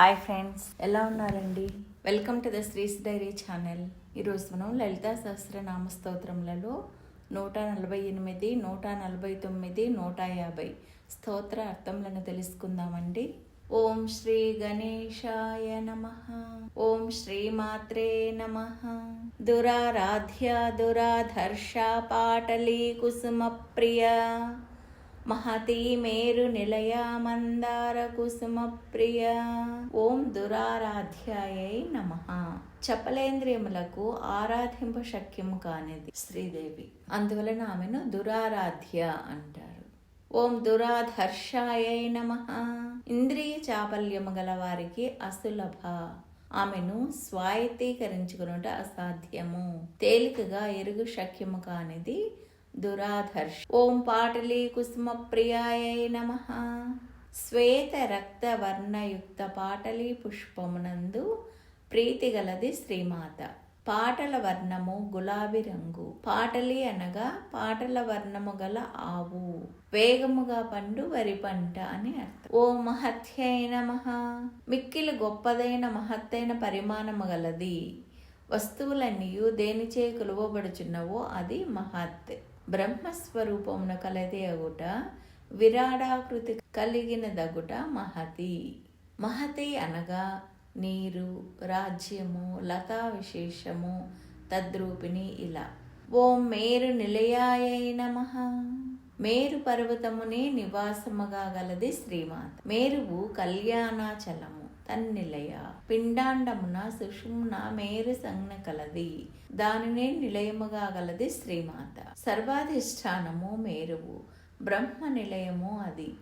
Hi friends ఎలా ఉన్నారండి? Welcome to the Sree's diary channel. ఈరోజు మనం లలిత సహస్రనామ స్తోత్రములలో నూట నలభై ఎనిమిది నూట నలభై తొమ్మిది నూట యాభై స్తోత్ర అర్థములను తెలుసుకుందామండి. ఓం శ్రీ గణేశాయ నమ. ఓం శ్రీ మాత్రే నమ. దురారాధ్య దురాధర్ష పాటలీ కుసుమ ప్రియ మహతి మేరు నిలయ మందార కుసుమ ప్రియ. ఓం దురారాధ్యాయై నమ. చపలేంద్రియములకు ఆరాధింప శక్యము కానిది శ్రీదేవి. అందువలన ఆమెను దురారాధ్య అంటారు. ఓం దురాధర్షాయై నమ. ఇంద్రియ చాపల్యము గల వారికి అసులభ. ఆమెను స్వాయత్తీకరించుకునుట అసాధ్యము. తేలికగా ఎరుగు శక్యము కానిది దురాధర్ష. ఓం పాటలీ కుసుమ ప్రియాయై నమ. శ్వేత రక్త వర్ణయుక్త పాటలీ పుష్పమునందు ప్రీతి గలది శ్రీమాత. పాటల వర్ణము గులాబీ రంగు. పాటలి అనగా పాటల వర్ణము గల ఆవు. వేగముగా పండు వరి పంట అని అర్థం. ఓ మహత్యై నమః. మిక్కిలి గొప్పదైన మహత్తైన పరిమాణము గలది. వస్తువులన్నీయు దేనిచే కొలువబడుచున్నవో అది మహత్. బ్రహ్మస్వరూపమున కలదే అగుట విరాడాకృతి కలిగిన దగుట మహతి. మహతి అనగా నీరు రాజ్యము లతా విశేషము తద్రూపిణి ఇలా. ఓం మేరు నిలయాయ నమ. మేరు పర్వతమునే నివాసముగా గలది శ్రీమాత. మేరువు కళ్యాణాచలము. తన్నిలయ. పిండాండమున సుషుమ్న మేరు సంజ్ఞ కలది. దానినే నిలయముగా గలది శ్రీమాత. సర్వాధిష్టానము మేరువు. బ్రహ్మ నిలయము అది.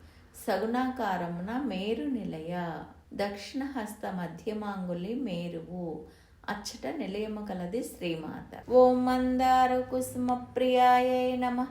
సగుణాకారమున మేరు నిలయ. దక్షిణ హస్త మధ్యమాంగులి మేరువు. అచ్చట నిలయము కలది శ్రీమాత. ఓం మందార కుసుమ ప్రియాయ నమ.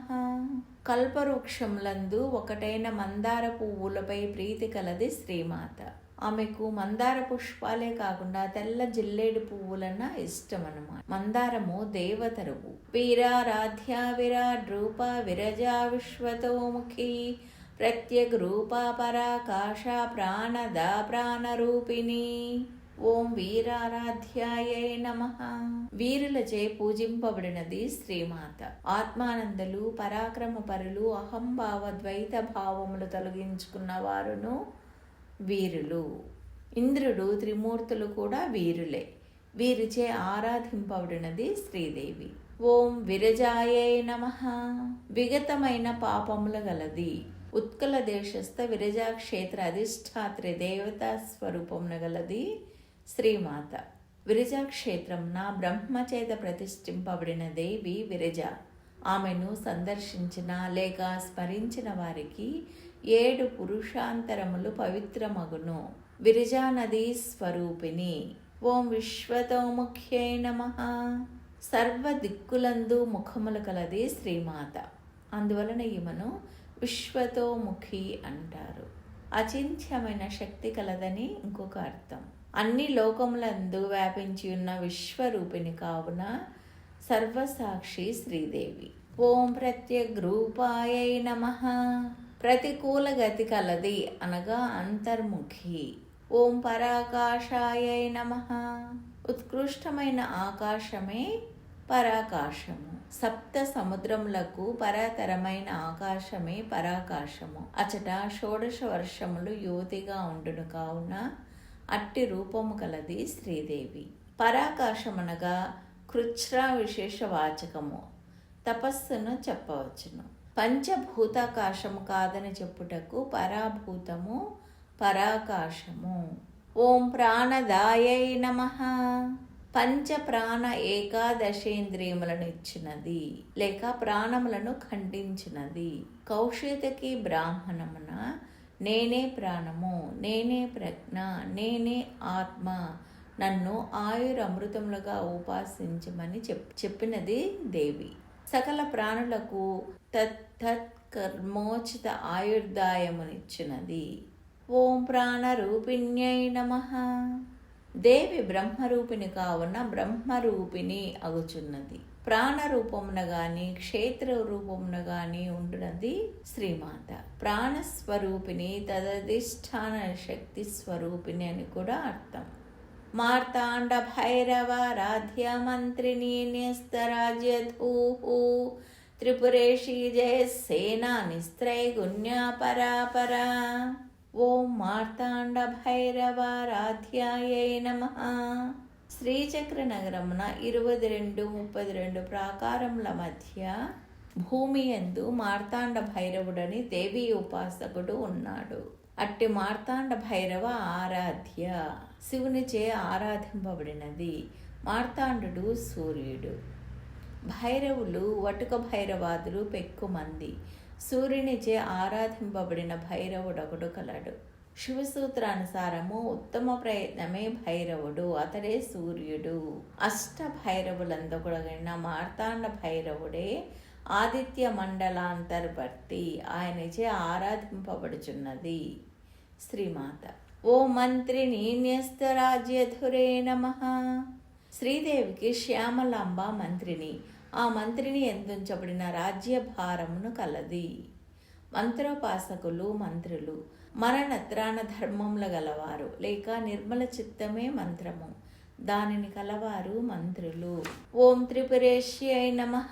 కల్పవృక్షములందు ఒకటైన మందార పువ్వులపై ప్రీతి కలది శ్రీమాత. ఆమెకు మందార పుష్పాలే కాకుండా తెల్ల జిల్లేడు పువ్వులన్న ఇష్టం అన్నమాట మందారము దేవతరువు. వీరారాధ్య విరాట్ రూప విరజా విశ్వతోముఖి ప్రత్యగ్ రూప పరాకాశ ప్రాణద ప్రాణరూపిణి. ఓం వీరారాధ్యాయై నమ. వీరులచే పూజింపబడినది శ్రీమాత. ఆత్మానందలు పరాక్రమ పరులు అహంభావ ద్వైత భావములు తొలగించుకున్న వారును వీరులు. ఇంద్రుడు త్రిమూర్తులు కూడా వీరులే. వీరిచే ఆరాధింపబడినది శ్రీదేవి. ఓం విరజాయే నమ. విగతమైన పాపముల గలది. ఉత్కల దేశస్థ విరజా క్షేత్ర అధిష్టాత్రి దేవతా స్వరూపమున గలది శ్రీమాత. విరజా క్షేత్రంన బ్రహ్మచేత ప్రతిష్ఠింపబడిన దేవి విరజ. ఆమెను సందర్శించిన లేక స్మరించిన వారికి ఏడు పురుషాంతరములు పవిత్రమగును. విరజానదీ స్వరూపిణి. ఓం విశ్వతోముఖ్యై నమ. సర్వ దిక్కులందు ముఖములు కలది శ్రీమాత. అందువలన ఈమెను విశ్వతోముఖి అంటారు. అచింత్యమైన శక్తి కలదని ఇంకొక అర్థం. అన్ని లోకములందు వ్యాపించి ఉన్న విశ్వరూపిణి కావున సర్వసాక్షి శ్రీదేవి. ఓం ప్రత్యగ్రూపాయై నమ. ప్రతికూల గతి కలది అనగా అంతర్ముఖి. ఓం పరాకాశాయ నమ. ఉత్కృష్టమైన ఆకాశమే పరాకాశము. సప్త సముద్రములకు పరతరమైన ఆకాశమే పరాకాశము. అచట షోడశ వర్షములు యువతిగా ఉండును కావున అట్టి రూపము కలది శ్రీదేవి. పరాకాశమనగా కృచ్రా విశేష వాచకము. తపస్సును చెప్పవచ్చును. పంచభూతాకాశము కాదని చెప్పుటకు పరాభూతము పరాకాశము. ఓం ప్రాణదాయై నమ. పంచ ప్రాణ ఏకాదశేంద్రియములను ఇచ్చినది లేక ప్రాణములను ఖండించినది. కౌశితకి బ్రాహ్మణమున నేనే ప్రాణము నేనే ప్రజ్ఞ నేనే ఆత్మ నన్ను ఆయురమృతములుగా ఉపాసించమని చెప్ చెప్పినది దేవి. సకల ప్రాణులకు తత్ కర్మోచిత ఆయుర్దాయమునిచ్చినది. ఓం ప్రాణరూపిణ్యై నమ. దేవి బ్రహ్మరూపిణి కావున బ్రహ్మరూపిణి అగుచున్నది. ప్రాణరూపమున గాని క్షేత్ర రూపమున గాని ఉండునది శ్రీమాత. ప్రాణస్వరూపిణి తదధిష్టాన శక్తి స్వరూపిణి అని కూడా అర్థం. మార్తాండ భైరవ రాధ్య మంత్రిని న్యస్తరాజ్యధూః త్రిపురేషి జయ సేనా నిస్త్రైగుణ్యా ఓం మార్తాండ భైరవ రాధ్యాయ నమ శ్రీచక్ర నగరమున ఇరవై రెండు ముప్పై రెండు ప్రాకారముల మధ్య భూమి ఎందు మార్తాండ భైరవుడని దేవీ ఉపాసకుడు ఉన్నాడు అట్టి మార్తాండ భైరవ ఆరాధ్య. శివునిచే ఆరాధింపబడినది మార్తాండు సూర్యుడు. భైరవులు వటుక భైరవాదులు పెక్కుమంది. సూర్యునిచే ఆరాధింపబడిన భైరవుడొకడు కలడు. శివసూత్రానుసారము ఉత్తమ ప్రయత్నమే భైరవుడు అతడే సూర్యుడు. అష్ట భైరవులందొకడగిన మార్తాండ భైరవుడే ఆదిత్య మండలాంతర్వర్తి. ఆయనచే ఆరాధింపబడుచున్నది. శ్రీమాత. ఓ మంత్రిని న్యస్తరాజ్యధురే నమ. శ్రీదేవికి శ్యామలాంబ మంత్రిని. ఆ మంత్రిని ఎందుంచబడిన రాజ్యభారమును కలది. మంత్రోపాసకులు మంత్రులు మరణత్రాణ ధర్మముల గలవారు లేక నిర్మల చిత్తమే మంత్రము. దానిని కలవారు మంత్రులు. ఓం త్రిపురేష్యై నమ.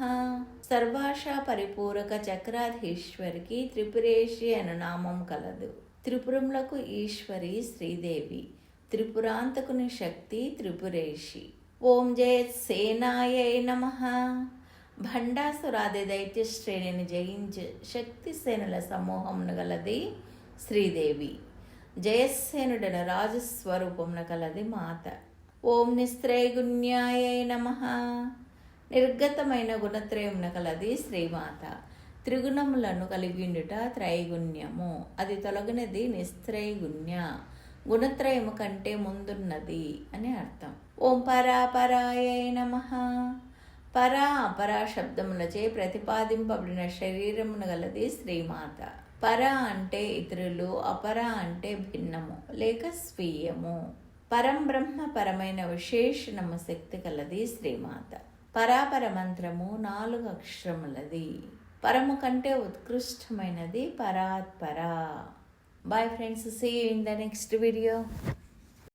సర్వాష పరిపూరక చక్రాధీశ్వరికి త్రిపురేషి అను నామం కలదు. త్రిపురములకు ఈశ్వరి శ్రీదేవి త్రిపురాంతకుని శక్తి త్రిపురేషి. ఓం జయ సేనాయై నమ. భండాసురాది దైత్య శ్రేణిని జయించు శక్తి సేనల సమూహమును గలది శ్రీదేవి. జయసేనుడన రాజస్వరూపమున కలది మాత. ఓం నిస్త్రైగుణ్యాయ నమ. నిర్గతమైన గుణత్రయమున కలది శ్రీమాత. త్రిగుణములను కలిగిండుట త్రైగుణ్యము. అది తొలగినది నిస్త్రైగుణ్య గుణత్రయము కంటే ముందున్నది అని అర్థం. ఓం పరాపరాయ నమ. పరా అపరా శబ్దములచే ప్రతిపాదింపబడిన శరీరమును గలది శ్రీమాత. పర అంటే ఇతరులు అపర అంటే భిన్నము లేక స్వీయము. పరం బ్రహ్మ పరమైన విశేషణము శక్తి కలది శ్రీమాత. పరాపర మంత్రము నాలుగు అక్షరములది. పరము కంటే ఉత్కృష్టమైనది పరాత్పర. Bye friends see in the next video